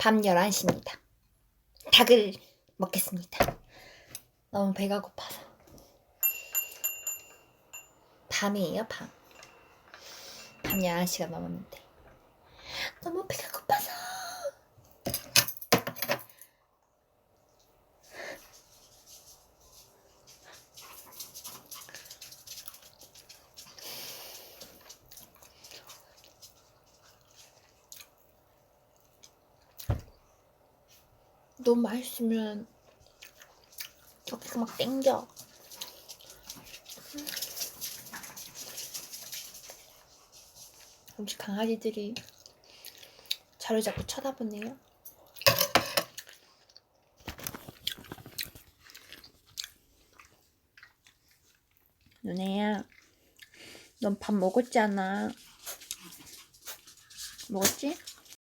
밤 11시입니다. 닭을 먹겠습니다. 너무 배가 고파서. 밤이에요, 밤. 밤 11시가 넘었는데. 너무 배가 고파서. 너무 맛있으면 여기가 막 땡겨. 우리 강아지들이 저를 자꾸 쳐다보네요. 누나야, 넌 밥 먹었잖아. 먹었지?